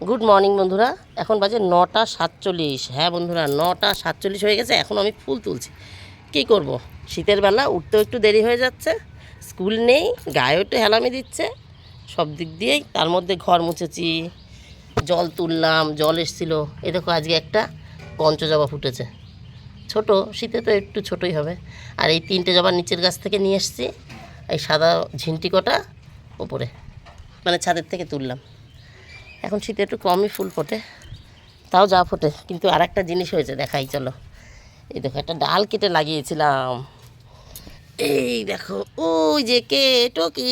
Good morning বন্ধুরা। এখন বাজে নটা সাতচল্লিশ। হ্যাঁ বন্ধুরা, নটা সাতচল্লিশ হয়ে গেছে। এখন আমি ফুল তুলছি। কী করব? শীতের বেলা উঠতেও একটু দেরি হয়ে যাচ্ছে। স্কুল নেই, গায়েও একটু হেলামি দিচ্ছে। সব দিক দিয়েই তার মধ্যে ঘর মুছেছি। জল তুললাম, জল এসেছিল। এ দেখো, আজকে একটা পঞ্চজবা ফুটেছে। ছোট, শীতে তো একটু ছোটই হবে। আর এই তিনটে জবা নিচের গাছ থেকে নিয়ে এসেছি। এই সাদা ঝিন্টি কটা ওপরে মানে ছাদের থেকে তুললাম। এখন শীতে একটু কমই ফুল ফোটে, তাও যা ফোটে, কিন্তু আর একটা জিনিস হয়েছে, দেখাই, চলো। এই দেখো, একটা ডাল কেটে লাগিয়েছিলাম। এই দেখো, ওই যে কে কি?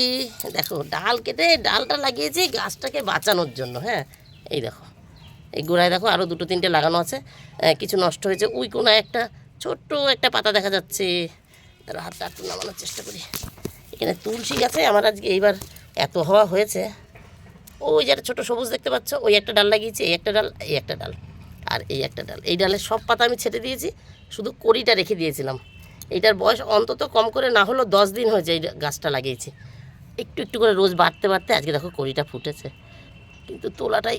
দেখো, ডাল কেটে ডালটা লাগিয়েছি গাছটাকে বাঁচানোর জন্য হ্যাঁ? এই দেখো, এই গোড়ায় দেখো আরও দুটো তিনটে লাগানো আছে। কিছু নষ্ট হয়েছে ওই কোনায় একটা ছোট্ট একটা পাতা দেখা যাচ্ছে। হাতটা একটু নামানোর চেষ্টা করি। এখানে তুলসী গাছে আমার আজকে এইবার এত হওয়া হয়েছে। ওই যে একটা ছোটো সবুজ দেখতে পাচ্ছ, ওই একটা ডাল লাগিয়েছি, এই একটা ডাল, এই একটা ডাল, আর এই একটা ডাল। এই ডালের সব পাতা আমি ছেটে দিয়েছি, শুধু কড়িটা রেখে দিয়েছিলাম। এইটার বয়স অন্তত কম করে না হলেও দশ দিন হয়েছে এই গাছটা লাগিয়েছি। একটু একটু করে রোজ বাড়তে বাড়তে আজকে দেখো কড়িটা ফুটেছে। কিন্তু তোলাটাই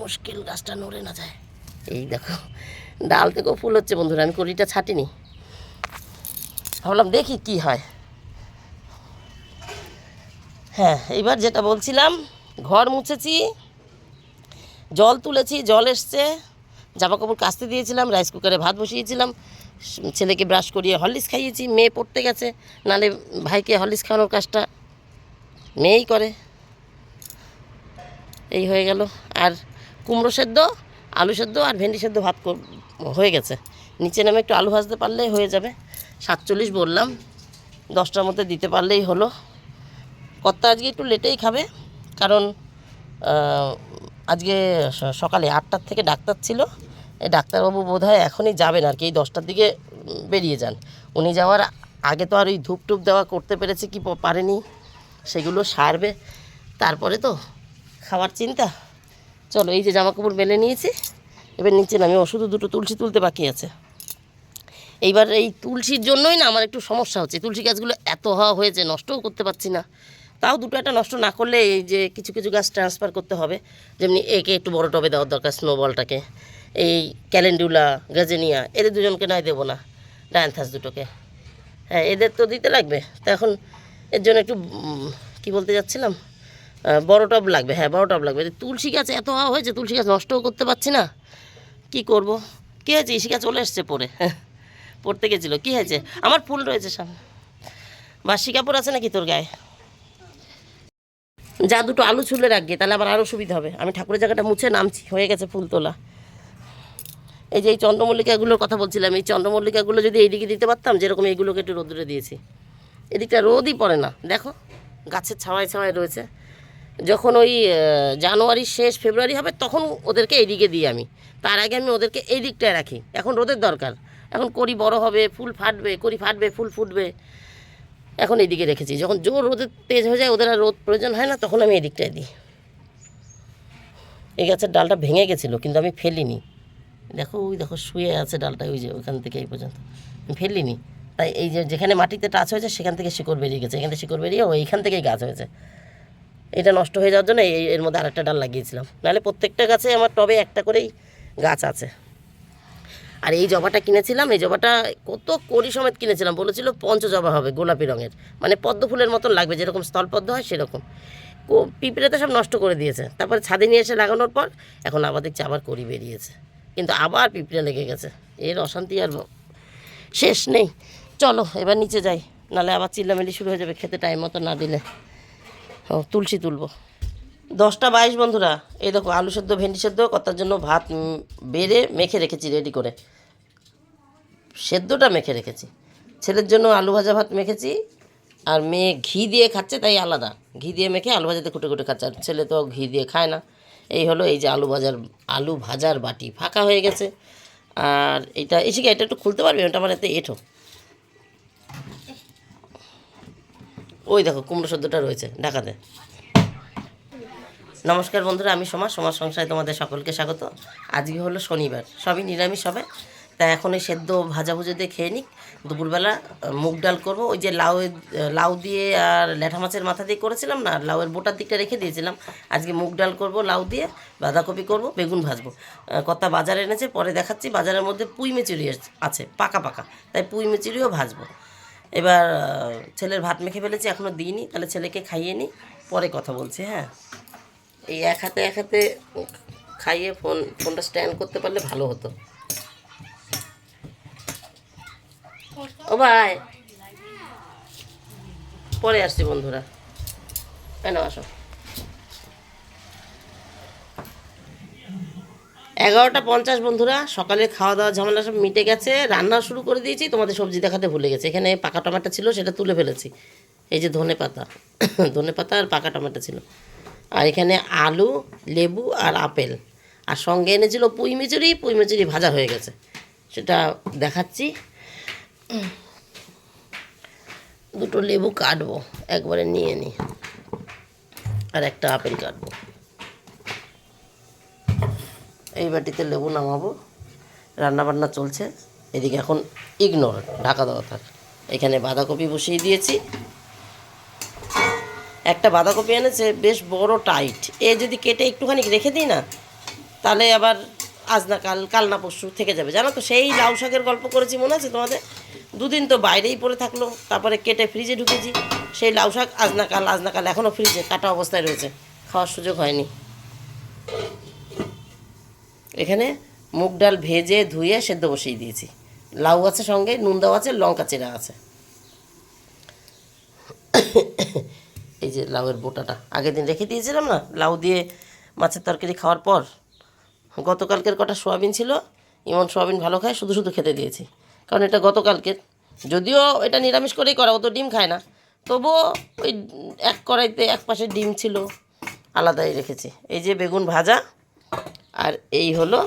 মুশকিল, গাছটা নড়ে না যায়। এই দেখো, ডাল থেকেও ফুল হচ্ছে বন্ধুরা, আমি কড়িটা ছাটিনি। ভাবলাম দেখি কি হয়। হ্যাঁ এইবার যেটা বলছিলাম ঘর মুছেছি, জল তুলেছি, জল এসছে। জামা কাপড় কাচতে দিয়েছিলাম রাইস কুকারে ভাত বসিয়েছিলাম। ছেলেকে ব্রাশ করিয়ে হরলিক্স খাইয়েছি, মেয়ে পড়তে গেছে, নালে ভাইকে হরলিক্স খাওয়ানোর কাজটা মেয়েই করে। এই হয়ে গেল। আর কুমড়ো সেদ্ধ, আলু সেদ্ধ আর ভেন্ডি সেদ্ধ ভাত হয়ে গেছে। নিচে নামে একটু আলু ভাজতে পারলেই হয়ে যাবে। সাতচল্লিশ বললাম, দশটার মধ্যে দিতে পারলেই হলো। কর্তা আজকে একটু লেটেই খাবে। কারণ আজকে সকালে আটটার থেকে ডাক্তার ছিল। এই ডাক্তারবাবু বোধ হয় এখনই যাবেন আর কি, এই দশটার দিকে বেরিয়ে যান। উনি যাওয়ার আগে তো আর ওই ধূপ টুপ দেওয়া করতে পেরেছে কি পারেনি, সেগুলো সারবে। তারপরে তো খাবার চিন্তা। চলো, এই যে জামা কাপড় মেলে নিয়েছি, এবার নিচে নামি, ওষুধও দুটো তুলসী তুলতে বাকি আছে। এইবার এই তুলসীর জন্যই না আমার একটু সমস্যা হচ্ছে। তুলসী গাছগুলো এত হওয়া হয়েছে, নষ্টও করতে পারছি না। তাও দুটো একটা নষ্ট না করলে এই যে কিছু কিছু গাছ ট্রান্সফার করতে হবে। যেমনি একে একটু বড় টবে দেওয়ার দরকার স্নোবলটাকে এই ক্যালেন্ডুলা গাজেনিয়া এদের দুজনকে নয় দেবো না ডায়ান্থাস দুটোকে। হ্যাঁ এদের তো দিতে লাগবে। তো এখন এর জন্য একটু কি বলতে যাচ্ছিলাম? বড় টব লাগবে। হ্যাঁ বড় টব লাগবে। তুলসী গাছ এত হওয়া হয়েছে, তুলসী গাছ নষ্টও করতে পারছি না। কি করব? কী হয়েছে? ইশিকা চলে এসছে পরে পড়তে গেছিল। কী হয়েছে? আমার ফুল রয়েছে সামনে। বাসি কাপড় আছে নাকি তোর গায়ে? যা দুটো আলু ছুলে রাখবে তাহলে আবার আরও সুবিধা হবে। আমি ঠাকুরের জায়গাটা মুছে নামছি, হয়ে গেছে ফুল তোলা। এই যে এই চন্দ্রমল্লিকাগুলোর কথা বলছিলাম, এই চন্দ্রমল্লিকাগুলো যদি এইদিকে দিতে পারতাম, যেরকম এইগুলোকে একটু রোদ্রে দিয়েছি। এদিকটা রোদই পড়ে না, দেখো, গাছের ছাওয়ায় ছাওয়ায় রয়েছে। যখন ওই জানুয়ারির শেষ, ফেব্রুয়ারি হবে, তখন ওদেরকে এইদিকে দিই আমি। তার আগে আমি ওদেরকে এই দিকটায় রাখি। এখন রোদের দরকার। এখন করি বড় হবে, ফুল ফাটবে করি ফাটবে, ফুল ফুটবে। এখন এইদিকে রেখেছি যখন জোর রোদের তেজ হয়ে যায়, ওদের আর রোদ প্রয়োজন হয় না, তখন আমি এই দিকটায় দিই। এই গাছের ডালটা ভেঙে গেছিল, কিন্তু আমি ফেলিনি। দেখো, ওই দেখো, শুয়ে আছে ডালটা, ওই যে ওখান থেকে এই পর্যন্ত। ফেলিনি। তাই এই যে যেখানে মাটিতে টাচ হয়েছে, সেখান থেকে শিকড় বেরিয়ে গেছে। এখান থেকে শিকড় বেরিয়ে ও এইখান থেকেই গাছ হয়েছে। এটা নষ্ট হয়ে যাওয়ার জন্য এই এর মধ্যে আরেকটা ডাল লাগিয়েছিলাম। নাহলে প্রত্যেকটা গাছে আমার টবে একটা করেই গাছ আছে। আর এই জবাটা কিনেছিলাম, এই জবাটা কত কড়ি সমেত কিনেছিলাম, বলেছিল পঞ্চ জবা হবে গোলাপি রঙের। মানে পদ্ম ফুলের মতন লাগবে, যেরকম স্থলপদ্ম হয় সেরকম। পিঁপড়ে তো সব নষ্ট করে দিয়েছে। তারপরে ছাদে নিয়ে এসে লাগানোর পর এখন আবার দেখছি আবার কড়ি বেরিয়েছে। কিন্তু আবার পিঁপড়ে লেগে গেছে। এর অশান্তি আর শেষ নেই। চলো, এবার নিচে যাই। নাহলে আবার চিল্লামিল্লি শুরু হয়ে যাবে, খেতে টাইম মতো না দিলে। ও, তুলসী তুলবো। দশটা বাইশ বন্ধুরা, এই দেখো, আলু সেদ্ধ, ভেন্ডি সেদ্ধ কতার জন্য ভাত বেড়ে মেখে রেখেছি রেডি করে। সেদ্ধটা মেখে রেখেছি। ছেলের জন্য আলু ভাজা ভাত মেখেছি, আর মেয়ে ঘি দিয়ে খাচ্ছে, তাই আলাদা। ঘি দিয়ে মেখে আলু ভাজাতে কুটে কুটে খাচ্ছে, আর ছেলে তো ঘি দিয়ে খায় না। এই হলো এই যে আলু ভাজার আলু ভাজার বাটি, ফাঁকা হয়ে গেছে। আর এটা এসে এটা একটু খুলতে পারবে? ওটা আমার এতে এঠো। ওই দেখো, কুমড়ো সদ্যটা রয়েছে ঢাকাতে নমস্কার বন্ধুরা, আমি সমাজ সমাজ সংসারে তোমাদের সকলকে স্বাগত। আজকে হলো শনিবার, সবই নিরামিষ হবে। তাই এখন এই সেদ্ধ ভাজা ভুজে দিয়ে খেয়ে নিক। দুপুরবেলা মুগ ডাল করব। ওই যে লাউ লাউ দিয়ে আর ল্যাঠা মাছের মাথা দিয়ে করেছিলাম না, লাউয়ের বোটার দিকটা রেখে দিয়েছিলাম। আজকে মুগ ডাল করব, লাউ দিয়ে বাঁধাকপি করব, বেগুন ভাজবো। কর্তা বাজারে এনেছে, পরে দেখাচ্ছি। বাজারের মধ্যে পুঁই মেচুরি আছে পাকা পাকা। তাই পুঁই মেচুরিও ভাজবো। এবার ছেলের ভাত মেখে ফেলেছি এখনও দিইনি। তাহলে ছেলেকে খাইয়ে নিই, পরে কথা বলছি হ্যাঁ। এই এক হাতে এক হাতে খাইয়ে ফোন, ফোনটা স্ট্যান্ড করতে পারলে ভালো হতো। ও ভাই। পরে আসছি বন্ধুরা। কেন আসো। এগারোটা পঞ্চাশ বন্ধুরা সকালে খাওয়া দাওয়া ঝামেলা সব মিটে গেছে। রান্না শুরু করে দিয়েছি, তোমাদের সবজি দেখাতে ভুলে গেছে। এখানে পাকা টমেটো ছিল, সেটা তুলে ফেলেছি। এই যে ধনে পাতা ধনে পাতা আর পাকা টমেটো ছিল। আর এখানে আলু, লেবু আর আপেল। আর সঙ্গে এনেছিল পুঁই মিচুরি পুঁই মিচুরি ভাজা হয়ে গেছে। সেটা দেখাচ্ছি। দুটো লেবু কাটবো, একবারে নিয়ে নিই আর একটা আপেল কাটবো। এই বাটিতে লেবু নামাবো। রান্না বান্না চলছে। এদিকে এখন ইগনোর, ঢাকা দেওয়া থাক। এখানে বাঁধাকপি বসিয়ে দিয়েছি। একটা বাঁধাকপি এনেছে, বেশ বড় টাইট এ যদি কেটে একটুখানি রেখে দিই না, তাহলে আবার আজ না কাল কাল না পরশু থেকে যাবে। জানো তো, সেই লাউ শাকের গল্প করেছি, মনে আছে তোমাদের? দুদিন তো বাইরেই পড়ে থাকল, তারপরে কেটে ফ্রিজে ঢুকেছি। সেই লাউ শাক আজ না কাল, আজ না কাল এখনও ফ্রিজে কাটা অবস্থায় রয়েছে। খাওয়ার সুযোগ হয়নি। এখানে মুগ ডাল ভেজে, ধুয়ে, সেদ্ধ বসিয়ে দিয়েছি। লাউ আছে সঙ্গে, নুন দেওয়া আছে, লঙ্কা চেরা আছে। এই যে লাউয়ের বোটাটা। আগের দিন রেখে দিয়েছিলাম না, লাউ দিয়ে মাছের তরকারি খাওয়ার পর গতকালকের কটা সোয়াবিন ছিল, ইমন সোয়াবিন ভালো খায়, শুধু শুধু খেতে দিয়েছি। কারণ এটা গতকালকের। যদিও এটা নিরামিষ করেই করা, ও তো ডিম খায় না। তবুও ওই এক কড়াইতে এক পাশে ডিম ছিল, আলাদাই রেখেছি। এই যে বেগুন ভাজা, আর এই হলো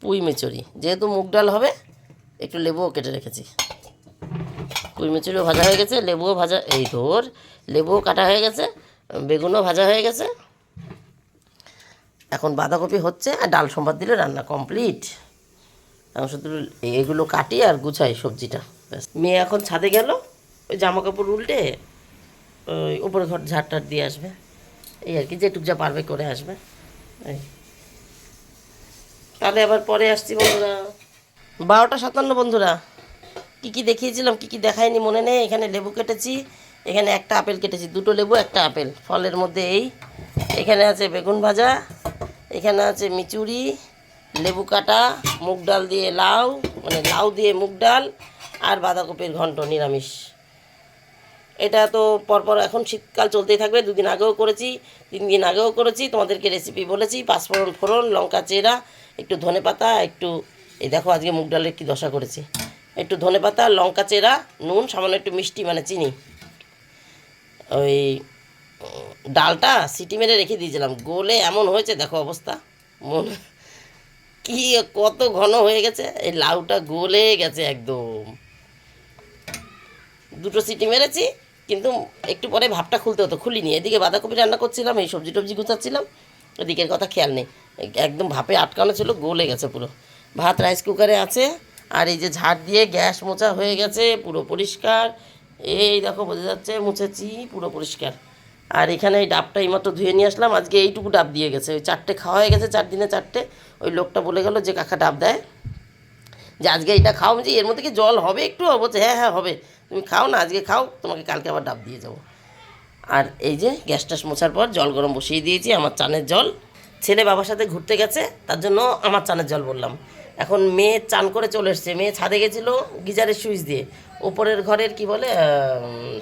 পুঁই মেচুরি। যেহেতু মুগ ডাল হবে, একটু লেবুও কেটে রেখেছি। পুঁই মেচুরিও ভাজা হয়ে গেছে, লেবুও ভাজা, এই তোর লেবুও কাটা হয়ে গেছে, বেগুনও ভাজা হয়ে গেছে। এখন বাঁধাকপি হচ্ছে আর ডাল সম্বাদ দিলে রান্না কমপ্লিট। এখন শুধু এগুলো কাটি আর গুছাই সবজিটা, ব্যাস। মেয়ে এখন ছাদে গেল, ওই জামা কাপড় উল্টে ওই উপরে ঘর ঝাড়টার দিয়ে আসবে। এই আর কি, যেটুক যা পারবে করে আসবে। তাহলে আবার পরে আসছি বন্ধুরা। বারোটা সাতান্ন বন্ধুরা, কী কী দেখিয়েছিলাম, কী কী দেখায়নি মনে নেই, এখানে লেবু কেটেছি। এখানে একটা আপেল কেটেছি, দুটো লেবু, একটা আপেল। ফলের মধ্যে এই, এখানে আছে বেগুন ভাজা, এখানে আছে মিচুরি, লেবু কাটা, মুগ ডাল দিয়ে লাউ মানে লাউ দিয়ে মুগ ডাল আর বাঁধাকপির ঘন্ট, নিরামিষ। এটা তো পরপর এখন শীতকাল চলতেই থাকবে, দুদিন আগেও করেছি, তিন দিন আগেও করেছি, তোমাদেরকে রেসিপি বলেছি, পাঁচফোড়ন ফোড়ন, লঙ্কা চেরা, একটু ধনে পাতা, একটু, এই দেখো আজকে মুগ ডালের কি দশা করেছি। একটু ধনে পাতা, লঙ্কা চেরা, নুন, সামান্য একটু মিষ্টি মানে চিনি। ওই ডালটা সিটি মেরে রেখে দিয়েছিলাম। গোলে এমন হয়েছে, দেখো অবস্থা। মন, কি কত ঘন হয়ে গেছে, এই লাউটা গলে গেছে একদম। দুটো সিটি মেরেছি, কিন্তু একটু পরে ভাবটা খুলতে হতো, খুলিনি। এদিকে বাঁধাকপি রান্না করছিলাম, এই সবজি টবজি গুছাচ্ছিলাম ওদিকের কথা খেয়াল নেই। একদম ভাপে আটকানো ছিল, গলে গেছে পুরো। ভাত রাইস কুকারে আছে, আর এই যে ঝাড় দিয়ে গ্যাস মোচা হয়ে গেছে, পুরো পরিষ্কার। এই দেখো বোঝা যাচ্ছে মুছেছি পুরো পরিষ্কার। আর এখানে এই ডাবটা এইমাত্র ধুয়ে নিয়ে আসলাম আজকে এইটুকু ডাব দিয়ে গেছে। ওই চারটে খাওয়া হয়ে গেছে চার দিনে চারটে। ওই লোকটা বলে গেল যে কাকা ডাব দেয়? যে আজকে এটা খাও। বলছি, এর মধ্যে কি জল হবে একটু? বলছে হ্যাঁ হ্যাঁ হবে। তুমি খাও না আজকে খাও তোমাকে কালকে আবার ডাব দিয়ে যাব। আর এই যে গ্যাস ট্যাস মোছার পর জল গরম বসিয়ে দিয়েছি আমার চানের জল। ছেলে বাবার সাথে ঘুরতে গেছে তার জন্য আমার চানের জল বললাম। এখন মেয়ে চান করে চলে এসছে। মেয়ে ছাদে গেছিল গিজারের সুইচ দিয়ে। ওপরের ঘরের কি বলে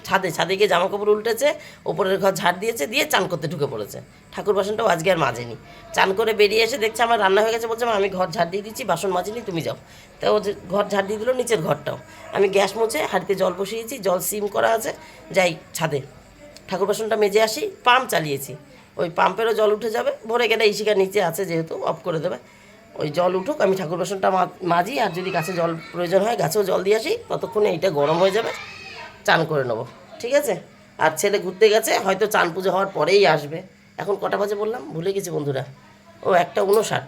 ছাদে ছাদে গিয়ে জামা কাপড় উল্টেছে ওপরের ঘর ঝাড় দিয়েছে দিয়ে চান করতে ঢুকে পড়েছে। ঠাকুর বাসনটাও আজকে আর মাজেনি। চান করে বেরিয়ে এসে দেখছে আমার রান্না হয়ে গেছে বলছে "মা, আমি ঘর ঝাড় দিয়ে দিচ্ছি বাসন মাজিনি তুমি যাও। তা ও ঘর ঝাড় দিয়ে দিল নিচের ঘরটাও। আমি গ্যাস মুছে হাঁড়িতে জল বসিয়েছি জল সিম করা আছে যাই ছাদে। ঠাকুর বাসনটা মেজে আসি পাম্প চালিয়েছি। ওই পাম্পেরও জল উঠে যাবে ভরে গেলে ইশিকা নিচে আছে যেহেতু অফ করে দেবে। ওই জল উঠুক, আমি ঠাকুর বাসনটা মাজি, আর যদি গাছে জল প্রয়োজন হয়, গাছেও জল দিয়ে আসি, ততক্ষণে এইটা গরম হয়ে যাবে, চান করে নেব, ঠিক আছে? আর ছেলে ঘুরতে গেছে, হয়তো চান পুজো হওয়ার পরেই আসবে। এখন কটা বাজে বললাম? ভুলে গেছি বন্ধুরা। ও একটা উনষাট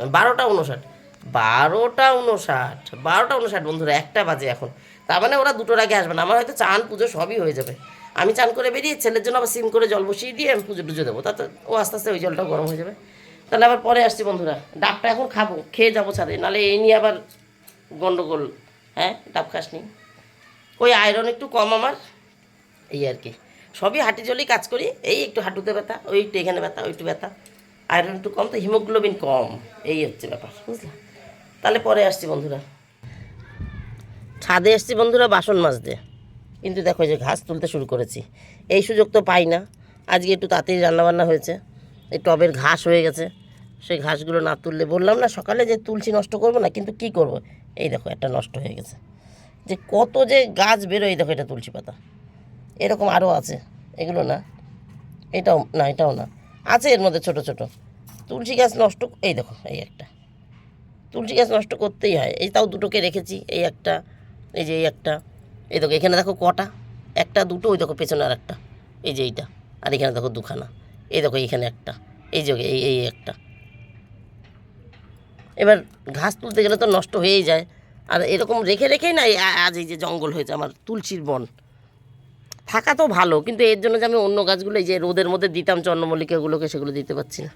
বারোটা উনষাট বারোটা উনষাট বারোটা উনষাট বন্ধুরা, একটা বাজে এখন। তার মানে ওরা দুটোর আগে আসবে না, আমার হয়তো চান পুজো সবই হয়ে যাবে। আমি চান করে বেরিয়ে ছেলের জন্য আবার সিম করে জল বসিয়ে দিয়ে আমি পুজো টুজো দেবো, তাতে ও আস্তে আস্তে ওই জলটাও গরম হয়ে যাবে। তাহলে আবার পরে আসছি বন্ধুরা। ডাবটা এখন খাব, খেয়ে যাব ছাদে নাহলে এই নিয়ে আবার গন্ডগোল হ্যাঁ ডাব খাসনি। ওই আয়রন একটু কম আমার, এই আর কি। সবই হাঁটি জলেই কাজ করি, এই একটু হাঁটুতে ব্যথা, ওই একটু এখানে ব্যথা, ওই একটু ব্যথা। আয়রন একটু কম, তো হিমোগ্লোবিন কম, এই হচ্ছে ব্যাপার, বুঝলে? তাহলে পরে আসছি বন্ধুরা। ছাদে এসছি বন্ধুরা বাসন মাজতে। কিন্তু দেখো যে ঘাস তুলতে শুরু করেছি। এই সুযোগ তো পাই না। আজকে একটু তাড়াতাড়ি রান্নাবান্না হয়েছে। এই টবের ঘাস হয়ে গেছে। সেই ঘাসগুলো না তুললে বললাম না, সকালে যে তুলসী নষ্ট করব না, কিন্তু কি করব? এই দেখো, একটা নষ্ট হয়ে গেছে। যে কত যে গাছ বেরোয় দেখো, এটা তুলসী পাতা। এরকম আরও আছে। এগুলো না। এটাও না এটাও না। আছে এর মধ্যে ছোট ছোট। তুলসী গাছ নষ্ট এই দেখো, এই একটা। তুলসী গাছ নষ্ট করতেই হয়। এই তাও দুটোকে রেখেছি, এই একটা, এই যে এই একটা। এই দেখো, এখানে দেখো কটা। একটা, দুটো, ওই দেখো পেছনে আর একটা এই যে এইটা। আর এখানে দেখো দুখানা। এই দেখো, এইখানে একটা। এই যে এই এই একটা। এবার ঘাস তুলতে গেলে তো নষ্ট হয়েই যায়। আর এরকম রেখে রেখেই না আজ এই যে জঙ্গল হয়েছে, আমার তুলসীর বন। থাকা তো ভালো, কিন্তু এর জন্য যে আমি অন্য গাছগুলো, এই যে রোদের মধ্যে দিতাম চন্দ্রমল্লিকাগুলোকে সেগুলো দিতে পারছি না।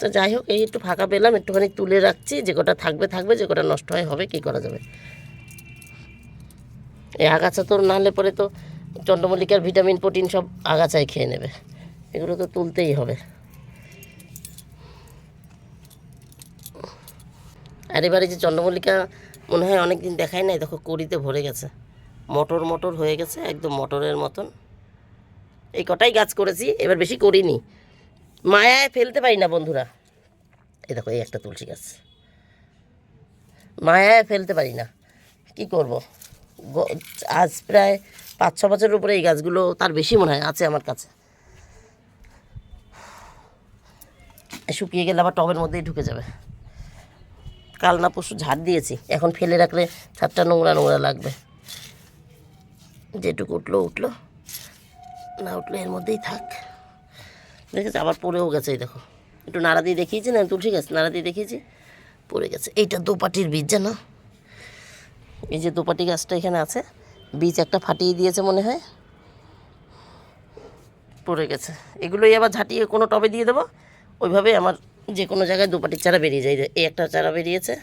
তো যাই হোক, এই একটু ফাঁকা পেলাম, একটুখানি তুলে রাখছি, যে কটা থাকবে থাকবে, যে কটা নষ্ট হয়, হবে, কী করা যাবে। এই আগাছা তো না হলে পরে তো চন্দ্রমল্লিকার ভিটামিন, প্রোটিন সব আগাছায় খেয়ে নেবে। এগুলো তো তুলতেই হবে। আর এবারে যে চন্দ্রমল্লিকা মনে হয় অনেক দিন দেখায় নাই, দেখো কড়িতে ভরে গেছে। মটর মটর হয়ে গেছে, একদম মটরের মতন। এই কটাই গাছ করেছি, এবার বেশি করিনি। মায়ায় ফেলতে পারি না বন্ধুরা। এই দেখো, এই একটা তুলসী গাছ। মায়ায় ফেলতে পারি না। কি করব? আজ প্রায় পাঁচ ছ বছরের উপরে এই গাছগুলো তার বেশি মনে হয়, আছে আমার কাছে। শুকিয়ে গেলে আবার টবের মধ্যেই ঢুকে যাবে। কাল না পরশু ঝাড় দিয়েছি। এখন ফেলে রাখলে ছাদটা নোংরা নোংরা লাগবে। যেটুকু উঠল উঠল। না উঠলে এর মধ্যেই থাক। দেখেছি আবার পড়েও গেছে এই দেখো। একটু নাড়া দিয়ে দেখিয়েছি না, তুলসী গাছ? নাড়া দিয়ে দেখিয়েছি, পড়ে গেছে। এইটা দোপাটির বীজ জানো? এই যে দোপাটি গাছটা এখানে আছে, বীজ একটা ফাটিয়ে দিয়েছে মনে হয়। পড়ে গেছে। এগুলোই আবার ঝাঁটিয়ে কোনো টবে দিয়ে দেবো? ওইভাবে আমার যে কোনো জায়গায় দুপাটির চারা বেরিয়ে যায়। এই একটা চারা বেরিয়েছে।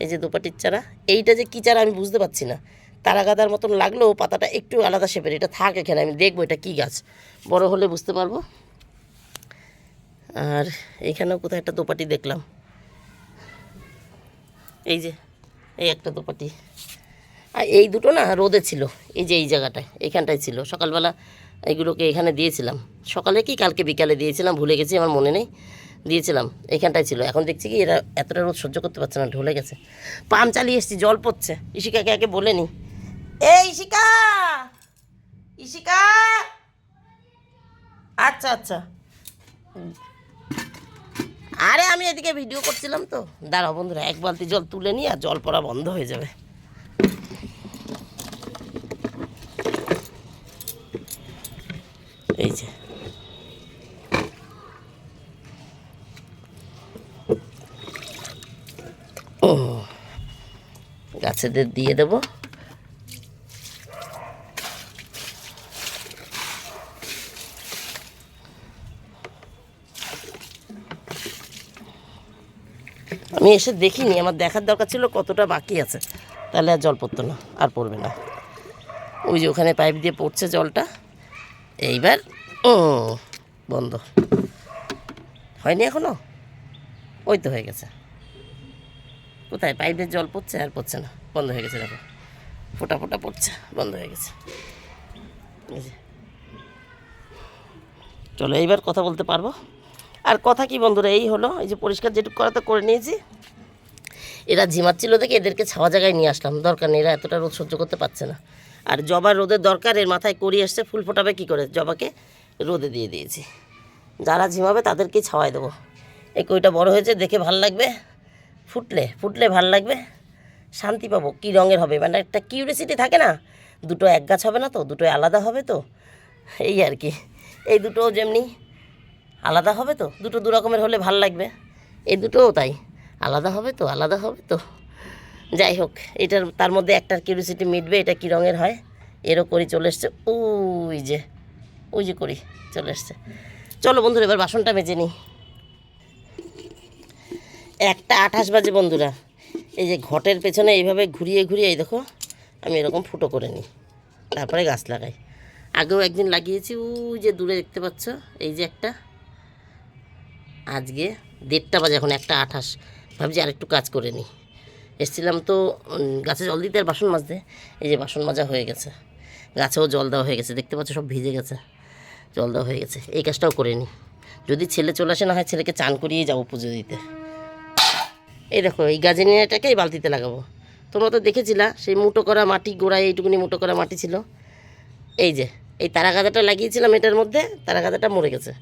এই যে দুপাটির চারা। এইটা যে কী চারা আমি বুঝতে পারছি না। তারা গাদার মতন লাগলেও পাতাটা একটু আলাদা শেপের এটা থাক এখানে, আমি দেখব এটা কী গাছ। বড় হলে বুঝতে পারব। আর এইখানেও কোথায় একটা দোপাটি দেখলাম। এই যে, এই একটা দোপাটি। আর এই দুটো না রোদে ছিল। এই যে এই জায়গাটায় এইখানটায় ছিল। সকালবেলা এইগুলোকে এখানে দিয়েছিলাম। সকালে কি কালকে বিকালে দিয়েছিলাম, ভুলে গেছি, আমার মনে নেই। দিয়েছিলাম এইখানটায় ছিল। এখন দেখছি কি এরা এতটা রোদ সহ্য করতে পারছে না, ঢলে গেছে। পাম্প চালিয়ে এসছি, জল পড়ছে। ইশিকাকে আগে বলে নি। এই ইশিকা ইশিকা আচ্ছা আচ্ছা। আরে আমি এদিকে ভিডিও করছিলাম তো। দাঁড়াও বন্ধুরা, এক বালতি জল তুলে নিই আর জল পড়া বন্ধ হয়ে যাবে এই যে ও গাছেদের দিয়ে দেবো। আমি এসে দেখিনি, আমার দেখার দরকার ছিল কতটা বাকি আছে। তাহলে আর জল পড়তো না, আর পড়বে না। ওই যে ওখানে পাইপ দিয়ে পড়ছে জলটা। এইবার, ও, বন্ধ। হয়নি এখনও? ওই তো হয়ে গেছে। কোথায়? পাইপের জল পড়ছে আর পড়ছে না। বন্ধ হয়ে গেছে, দেখো। ফোটা ফোটা পড়ছে, বন্ধ হয়ে গেছে। চলো, এইবার কথা বলতে পারব। আর কথা কি বন্ধুরা, এই হলো, এই যে পরিষ্কার যেটুকু করা তো করে নিয়েছি। এরা ঝিমাচ্ছিল দেখে এদেরকে ছাওয়া জায়গায় নিয়ে আসলাম। দরকার নেই, এরা এতটা রোদ সহ্য করতে পারছে না। আর জবার রোদের দরকার, এর মাথায় করি আসছে ফুল ফোটাবে কী করে? জবাকে রোদে দিয়ে দিয়েছি। যারা ঝিমাবে তাদেরকেই ছাওয়াই দেবো। এই কইটা বড় হয়েছে, দেখে ভালো লাগবে? ফুটলে ফুটলে ভালো লাগবে? শান্তি পাবো, কী রঙের হবে? মানে একটা কিউরিয়াসিটি থাকে না? দুটো এক গাছ হবে না তো, দুটো আলাদা হবে তো? এই আর কি। এই দুটো যেমনি আলাদা হবে তো, দুটো দু রকমের হলে ভালো লাগবে। এই দুটোও তাই, আলাদা হবে তো, আলাদা হবে তো। যাই হোক, এটার, তার মধ্যে একটা কিউরিসিটি মিটবে, এটা কী রঙের হয়? এরও করি চলে এসছে। ওই যে ওই যে করি চলে এসছে। চলো বন্ধুরা, এবার বাসনটা মেজে নিই। একটা আঠাশ বাজে বন্ধুরা। এই যে ঘটের পেছনে এইভাবে ঘুরিয়ে ঘুরিয়ে, এই দেখো, আমি এরকম ফুটো করে নিই। তারপরে গাছ লাগাই। আগেও একদিন লাগিয়েছি, ওই যে দূরে দেখতে পাচ্ছ, এই যে একটা। আজকে দেড়টা বাজে, এখন একটা আঠাশ। ভাবছি আরেকটু কাজ করে নিই। এসছিলাম তো গাছে জল দিতে আর বাসন মাজতে। এই যে বাসন মাজা হয়ে গেছে। গাছেও জল দেওয়া হয়ে গেছে। দেখতে পাচ্ছ, সব ভিজে গেছে। জল দেওয়া হয়ে গেছে। এই কাজটাও করে নিই। যদি ছেলে চলে আসে, না হয় ছেলেকে চান করিয়ে যাব পুজো দিতে। এই দেখো, এই গাজেনিয়াটাকে এই বালতিতে লাগাবো। তোমরা তো দেখেছিলা, সেই মুটো করা মাটি গোড়ায় এইটুকুনি মুটো করা মাটি ছিল। এই যে, এই তারা গাঁদাটা লাগিয়েছিলাম এটার মধ্যে তারা গাঁদাটা মরে গেছে।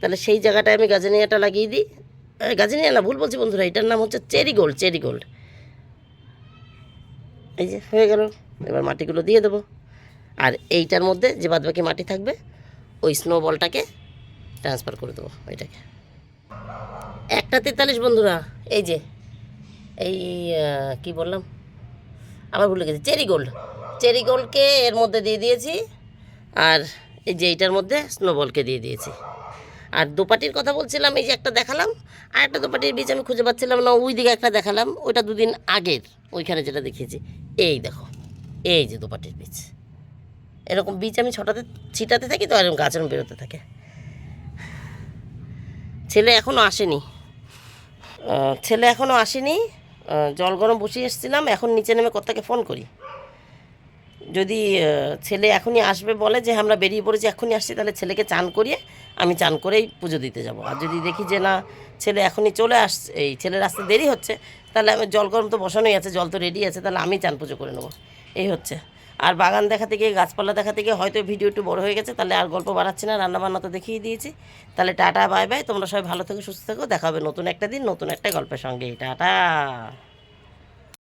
তাহলে সেই জায়গাটায় আমি গাজেনিয়াটা লাগিয়ে দিই। গাজেনিয়া না, ভুল বলছি বন্ধুরা, এটার নাম হচ্ছে চেরি গোল্ড চেরি গোল্ড। এই যে, হয়ে গেল। এবার মাটিগুলো দিয়ে দেবো। আর এইটার মধ্যে যে বাদবাকি মাটি থাকবে, ওই স্নো বলটাকে ট্রান্সফার করে দেবো, ওইটাকে। একটা তেতাল্লিশ বন্ধুরা, এই যে এই কি বললাম? আবার ভুলে গেছি, চেরি গোল্ড। চেরি গোল্ডকে এর মধ্যে দিয়ে দিয়েছি, আর এই যে এইটার মধ্যে স্নোবলকে দিয়ে দিয়েছি। আর দোপাটির কথা বলছিলাম, এই যে একটা দেখালাম, আর একটা দোপাটির বীজ আমি খুঁজে পাচ্ছিলাম না, ওই দিকে একটা দেখালাম, ওইটা দুদিন আগের, ওইখানে যেটা দেখিয়েছি। এই দেখো, এই যে দোপাটির বীজ। এরকম বীজ আমি ছটাতে, ছিটাতে থাকি তো, এরকম গাছ এরকম বেরোতে থাকে। ছেলে এখনও আসেনি। ছেলে এখনও আসেনি। জল গরম বসিয়ে এসেছিলাম, এখন নিচে নেমে কর্তাকে ফোন করি। যদি ছেলে এখনই আসবে বলে যে আমরা বেরিয়ে পড়েছি, এখনই আসছি, তাহলে ছেলেকে চান করিয়ে আমি চান করেই পুজো দিতে যাব। আর যদি দেখি যে না, ছেলে এখনই চলে আসছে এই ছেলের আসতে দেরি হচ্ছে, তাহলে আমি জল গরম তো বসানোই আছে, জল তো রেডি আছে, তাহলে আমি চান পুজো করে নেব। এই হচ্ছে। আর বাগান দেখাতে গিয়ে, গাছপালা দেখাতে গিয়ে হয়তো ভিডিও একটু বড় হয়ে গেছে, তাহলে আর গল্প বাড়াচ্ছি না, রান্নাবান্না তো দেখিয়ে দিয়েছি। তাহলে টাটা, বাই বাই, তোমরা সবাই ভালো থেকো, সুস্থ থেকো, দেখা হবে নতুন একটা দিন, নতুন একটা গল্পের সঙ্গে। টাটা।